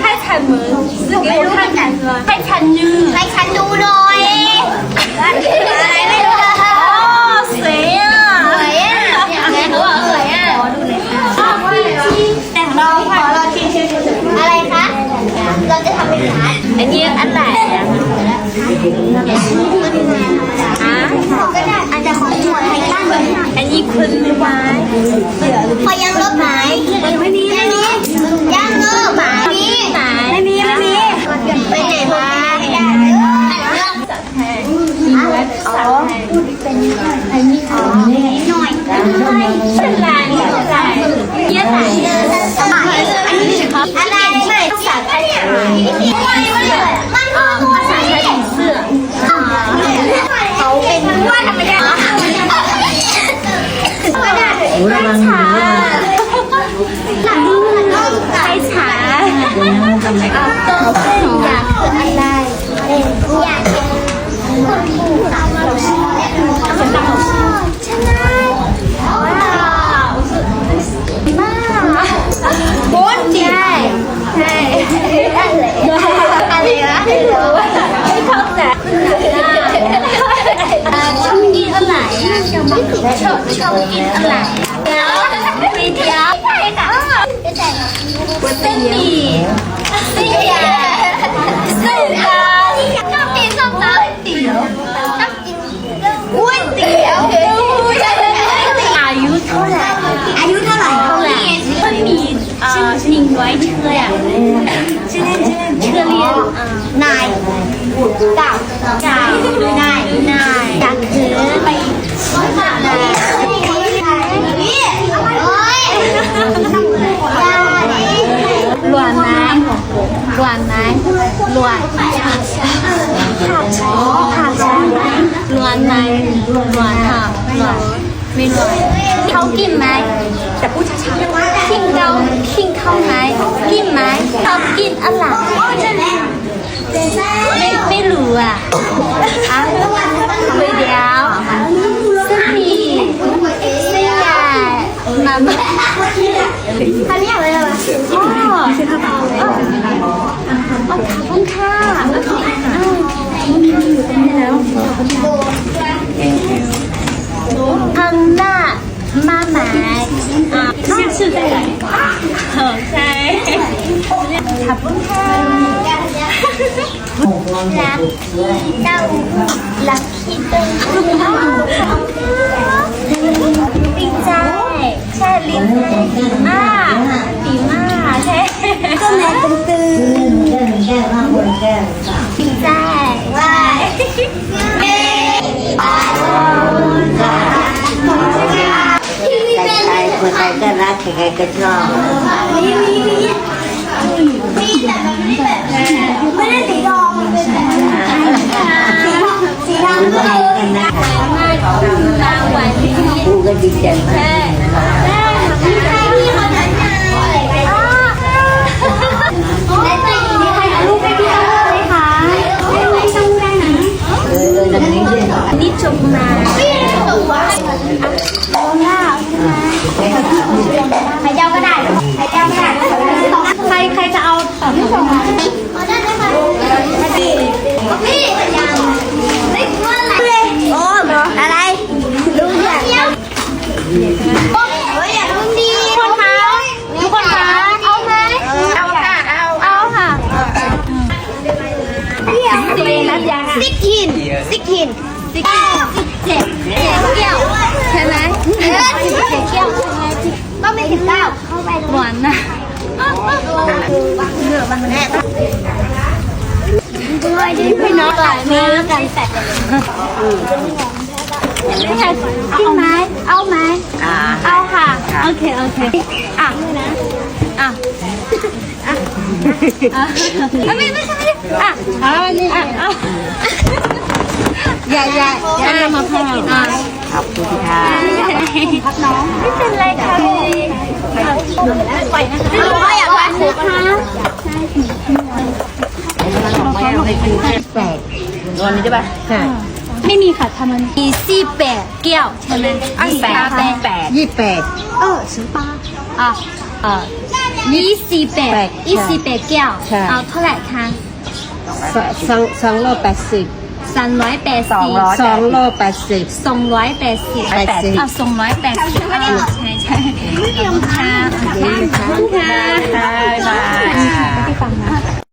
ให้ฉันมือซื้อให้ฉันให้ฉันยืนให้ฉันดูหน่อยอะไรไม่รู้สวยอะสวยอะแม่หนูบอกสวยอะชอบพี่แต่งเราขอเราชิมชิมอะไรคะ เราจะทำเป็นร้านอันนี้อันไหนอะอันจะของหัวไทยตั้งอันนี้คุณรู้ไหม ค่ะหลังดูหลังดูใครช้าอยากเป็นอะไรอยากเป็นคนที่ตามมาเราชื่อ ชอบชอบกินอะไร ไหมหลวนค่ะหลวนไม่หลวนเขากินไหมแต่พูดช้าๆกินเขากินเข้าไหมกินไหมเขากินอะไรไม่ไม่รู้อะอะไม่เดียวส้นหมี่เส้นใหญ่มาม่าคันนี้อะไรวะอ๋ออ๋อขอบคุณค่ะข้างหน้ามาหมายอ่า ชื่อชื่ออะไรเออใช่ขอบคุณค่ะรักเจ้ารักที่ตึงปิงใจใช่ลิ้นดีมาก ก็รักใครๆก็ชอบมีมีมีมีแต่มันไม่แบบไม่ได้สีทองมันเป็นแบบสีทองสีทองคุณก็ก็คือให้กันนะตาหวานดีกูก็ดีใจมากแม่ทำให้ใครที่คนนั้นไงและใจดีใครเอารูปไปที่เอารูปไหมคะไม่ไม่ต้องได้นะเออเออดังนี้ด้วยนี่จบมาไม่ได้ตัวใครเจ้าก็ได้ใครเจ้าก็ได้ ใครใครจะเอาต่อที่สอง ขอได้ไหมคะพี่พี่ยังไม่กลัวอะไรโอ้อะไรลุงอยากโอ้ยอยากลุงดี ทุกคนคะทุกคนคะเอาไหมเอาค่ะเอาเอาค่ะ พี่อยากตัวเองนะยังซิกหินซิกหินซิกหินเจ็บเจ็บเกี่ยวใช่ไหมเออเจ็บเกี่ยว ก็ไม่ถึงเก้าเข้าไปหวานนะเหนือมันแน่ด้วยพี่น้องหลายมือกันแตกเลยไม่ใช่กินไหมเอาไหมอ่าเอาค่ะ โอเค โอเคอะอะอะอะไม่ไม่ใช่ไม่ใช่อะอะนี่อะ อะอย่าอย่าอย่าทำมาพ่ออะขอบคุณค่ะพักน้องไม่เป็นไรค่ะปล่อยนะคะลูกก็อยากไปคุกนะแปดวันนี้ใช่ป่ะใช่ไม่มีค่ะทำมันมีสี่แปดแก้วใช่ไหมอะแปดแปดยี่สิบแปดอะอะยี่สิบแปดยี่สิบแปดแก้วใช่เอาเท่าไหร่คะสสองสองโลแปดสิบ สามร้อยแปดสิบสองร้อยแปดสิบสองร้อยแปดสิบแปดสิบสองร้อยแปดสิบใช่ใช่ขอบคุณค่ะขอบคุณค่ะบ๊ายบาย